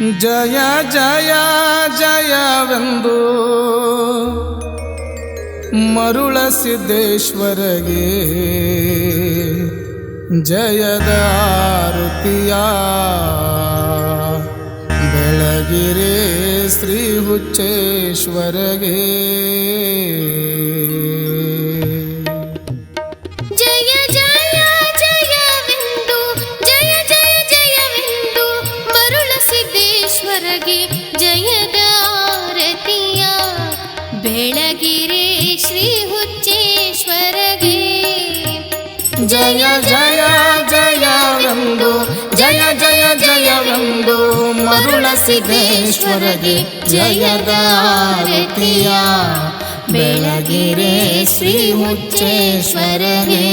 ಜಯ ಜಯ ಜಯವೆಂದು ಮರುಳ ಸಿದ್ದೇಶ್ವರಗೆ ಜಯದ ಆರತಿಯ ಬೆಳಗಿರೆ ಶ್ರೀ ಹುಚ್ಚೇಶ್ವರಗೆ. ಜಯ ಜಯ ಜಯವೆಂದು ಜಯ ಜಯ ಜಯವೆಂದು ಮರುಳ ಸಿದ್ದೇಶ್ವರಗೆ ಜಯದ ಆರತಿಯ ಬೆಳಗಿರೆ ಶ್ರೀ ಹುಚ್ಚೇಶ್ವರಗೆ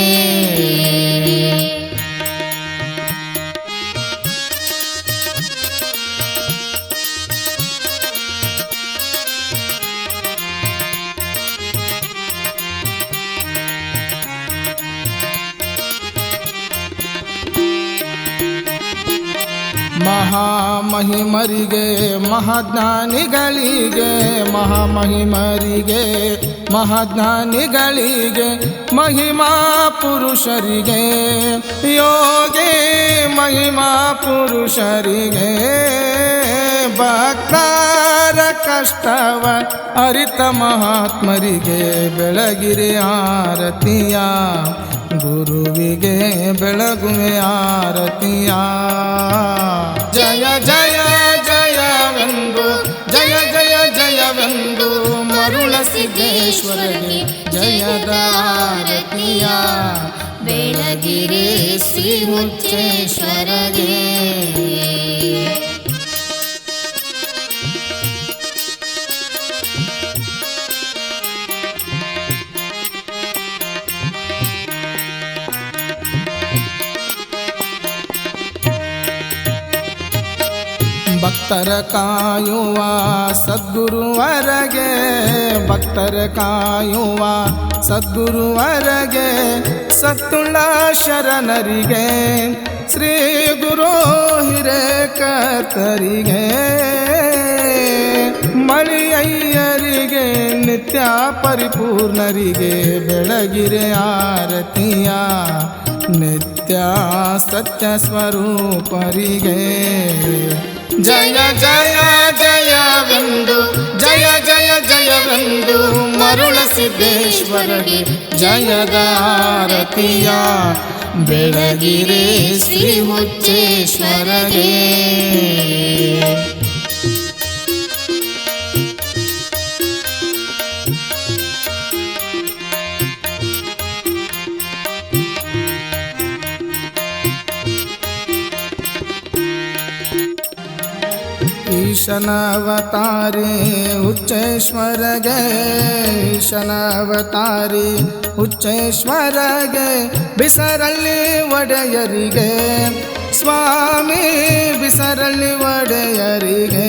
ಮಹಾಮಹಿಮರಿಗೆ ಮಹಾಜ್ಞಾನಿಗಳಿಗೆ ಮಹಾಮಹಿಮರಿಗೆ ಮಹಾಜ್ಞಾನಿಗಳಿಗೆ ಮಹಿಮಾ ಪುರುಷರಿಗೆ ಯೋಗಿ ಮಹಿಮಾ ಪುರುಷರಿಗೆ ಭಕ್ತರ ಕಷ್ಟವ ಅರಿತ ಮಹಾತ್ಮರಿಗೆ ಬೆಳಗಿರಿ ಆರತಿಯ ಗುರುವಿಗೆ ಬೆಳಗುವೆ ಆರತಿಯ ಜಯ ಜಯ ಜಯವೆಂದು ಜಯ ಜಯ ಜಯವೆಂದು ಮರುಳ ಸಿದ್ದೇಶ್ವರಗೆ ಜಯದ ಆರತಿಯ ಬೆಳಗಿರೆ ಶ್ರೀ ಹುಚ್ಚೇಶ್ವರಗೆ ಭಕ್ತರ ಕಾಯುವ ಸದ್ಗುರುವರಗೆ ಭಕ್ತರ ಕಾಯುವ ಸದ್ಗುರುವರಗೆ ಸತ್ತುಳ ಶರಣರಿಗೆ, ಶ್ರೀ ಗುರು ಹಿರೇಕರಿಗೆ ಮಳಿಯಯ್ಯರಿಗೆ, ನಿತ್ಯ ಪರಿಪೂರ್ಣರಿಗೆ ಬೆಳಗಿರೆ ಆರತಿಯ ನಿತ್ಯ ಸತ್ಯ ಸ್ವರೂಪರಿಗೆ ಜಯ ಜಯ ಜಯವೆಂದು ಜಯ ಜಯ ಜಯವೆಂದು ಮರುಳ ಸಿದ್ದೇಶ್ವರಗೆ ಜಯದ ಆರತಿಯ ಬೆಳಗಿರೆ ಶ್ರೀ ಈಶನವತಾರಿ ಹುಚ್ಚೇಶ್ವರಗೆ ಈಶನವತಾರಿ ಹುಚ್ಚೇಶ್ವರಗೆ ಬಿಸರಳ್ಳಿ ಒಡೆಯರಿಗೆ, ಸ್ವಾಮಿ ಬಿಸರಳ್ಳಿ ಒಡೆಯರಿಗೆ,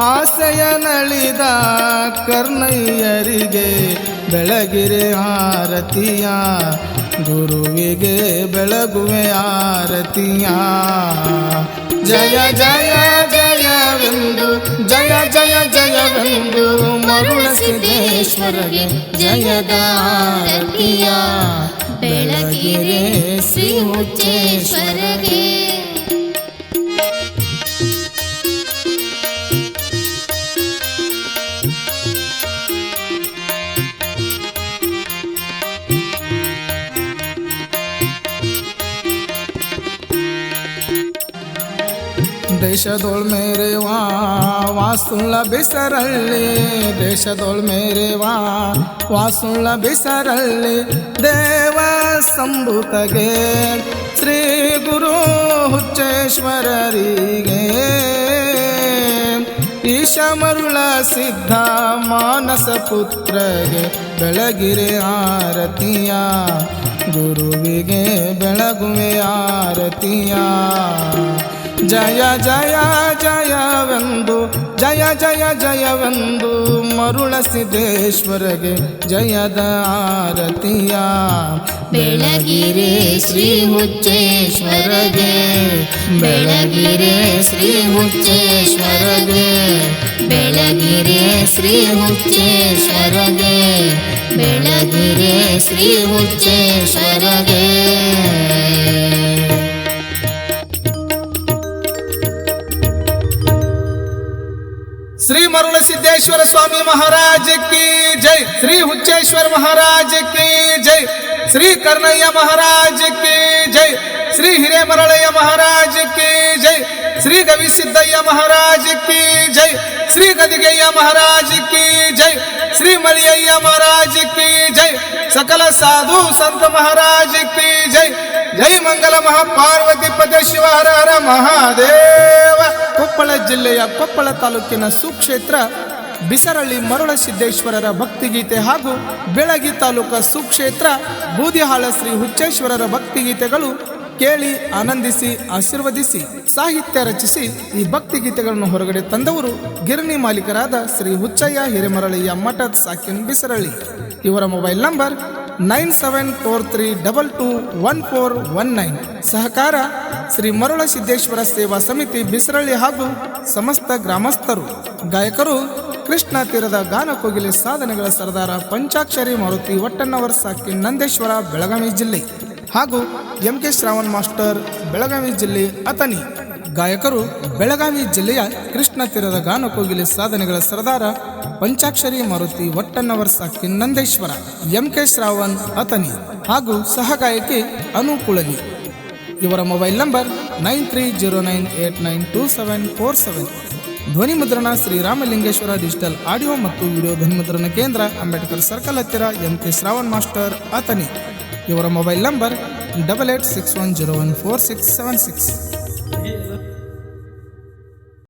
ಆಸೆಯ ನಳಿದ ಕರ್ಣಯ್ಯರಿಗೆ, ಬೆಳಗಿರೆ ಆರತಿಯ ಗುರುವಿಗೆ ಬೆಳಗುವೆ ಆರತಿಯ. ಜಯ ಜಯ. ಸಿದ್ದೇಶ್ವರಗೆ ಜಯದ ಆರತಿಯ ಬೆಳಗಿರೆ ಶ್ರೀ ಹುಚ್ಚೇಶ್ವರಗೆ ದೇಶದೋಳ್ ಮೇರೆ ವಾಸುಳ್ಳ ಬಿಸರಳ್ಳಿ. ದೇಶದೋಳ್ ಮೇರೆ ವಾಸುಳ್ಳ ಬಿಸರಳ್ಳಿ. ದೇವ ಸಂಭೂತಗೆ ಶ್ರೀ ಗುರು ಹುಚ್ಚೇಶ್ವರರಿಗೆ. ಈಶ ಮರುಳ ಸಿದ್ಧ ಮಾನಸ ಪುತ್ರಗೆ ಬೆಳಗಿರೆ ಆರತಿಯ. ಗುರುವಿಗೆ ಬೆಳಗುವೆ ಆರತಿಯ. ಜಯ ಜಯ ಜಯವೆಂದು ಜಯ ಜಯ ಜಯವೆಂದು ಮರುಳ ಸಿದ್ದೇಶ್ವರಗೆ ಜಯದ ಆರತಿಯ ಬೆಳಗಿರೆ ಶ್ರೀ ಹುಚ್ಚೇಶ್ವರಗೆ ಬೆಳಗಿರೆ ಶ್ರೀ ಹುಚ್ಚೇಶ್ವರಗೆ ಬೆಳಗಿರೆ ಶ್ರೀ ಹುಚ್ಚೇಶ್ವರಗೆ ಬೆಳಗಿರೆ ಶ್ರೀ श्री मरुण सिद्धेश्वर स्वामी महाराज की जय। श्री उच्चेश्वर महाराज की जय। श्री कर्णय्या महाराज की जय। श्री हिरे मरणय्या महाराज की जय। श्री कवि सिद्धय्या महाराज की जय। श्री गदिगय्या महाराज की जय। श्री मलियय्या महाराज की जय। सकल साधु संत महाराज की जय। जय मंगल महापार्वती पद शिव हर हर महादेव। ಕೊಪ್ಪಳ ಜಿಲ್ಲೆಯ ಕೊಪ್ಪಳ ತಾಲೂಕಿನ ಸುಕ್ಷೇತ್ರ ಬಿಸರಳ್ಳಿ ಮರುಳ ಸಿದ್ದೇಶ್ವರರ ಭಕ್ತಿಗೀತೆ ಹಾಗೂ ಬೆಳಗಿ ತಾಲೂಕ ಸುಕ್ಷೇತ್ರ ಬೂದಿಹಾಳ ಶ್ರೀ ಹುಚ್ಚೇಶ್ವರರ ಭಕ್ತಿಗೀತೆಗಳು ಕೇಳಿ, ಆನಂದಿಸಿ, ಆಶೀರ್ವದಿಸಿ, ಸಾಹಿತ್ಯ ರಚಿಸಿ ಈ ಭಕ್ತಿಗೀತೆಗಳನ್ನು ಹೊರಗಡೆ ತಂದವರು ಗಿರಣಿ ಮಾಲೀಕರಾದ ಶ್ರೀ ಹುಚ್ಚಯ್ಯ ಹಿರೇಮರಳಯ್ಯ ಮಠದ್ ಸಾಕಿನ್ ಬಿಸರಳ್ಳಿ. ಇವರ mobile number nine seven four three double two one four one nine. ಸಹಕಾರ ಶ್ರೀ ಮರುಳ ಸಿದ್ದೇಶ್ವರ ಸೇವಾ ಸಮಿತಿ ಬಿಸರಳ್ಳಿ ಹಾಗೂ ಸಮಸ್ತ ಗ್ರಾಮಸ್ಥರು, ಗಾಯಕರು, ಕೃಷ್ಣ ತೀರದ ಗಾನ ಕೋಗಿಲೆ ಸಾಧನೆಗಳ ಸರದಾರ ಪಂಚಾಕ್ಷರಿ ಮಾರುತಿ ಒಟ್ಟಣ್ಣವರ್ ಸಾಕಿ ನಂದೇಶ್ವರ, ಬೆಳಗಾವಿ ಜಿಲ್ಲೆ ಹಾಗೂ M K Shravan master, Belagavi ಜಿಲ್ಲೆ ಅತನಿ ಗಾಯಕರು ಬೆಳಗಾವಿ ಜಿಲ್ಲೆಯ ಕೃಷ್ಣ ತೀರದ ಗಾನ ಕೋಗಿಲೆ ಸಾಧನೆಗಳ ಸರದಾರ ಪಂಚಾಕ್ಷರಿ ಮಾರುತಿ ಒಟ್ಟಣ್ಣವರ್ ಸಾಕಿ ನಂದೇಶ್ವರ ಎಂ ಕೆ ಶ್ರಾವಣ್ ಅತನಿ ಹಾಗೂ ಸಹಗಾಯಕಿ ಗಾಯಕಿ ಅನು ಕುಳಗಿ ಇವರ mobile number nine three zero nine eight nine two seven four seven. ಧ್ವನಿ ಮುದ್ರಣ ಶ್ರೀರಾಮಲಿಂಗೇಶ್ವರ ಡಿಜಿಟಲ್ ಆಡಿಯೋ ಮತ್ತು ವಿಡಿಯೋ ಧ್ವನಿ ಮುದ್ರಣ ಕೇಂದ್ರ ಅಂಬೇಡ್ಕರ್ ಸರ್ಕಲ್ ಹತ್ತಿರ M K Shravan master Athani ಇವರ mobile number double eight six one zero one four six seven six.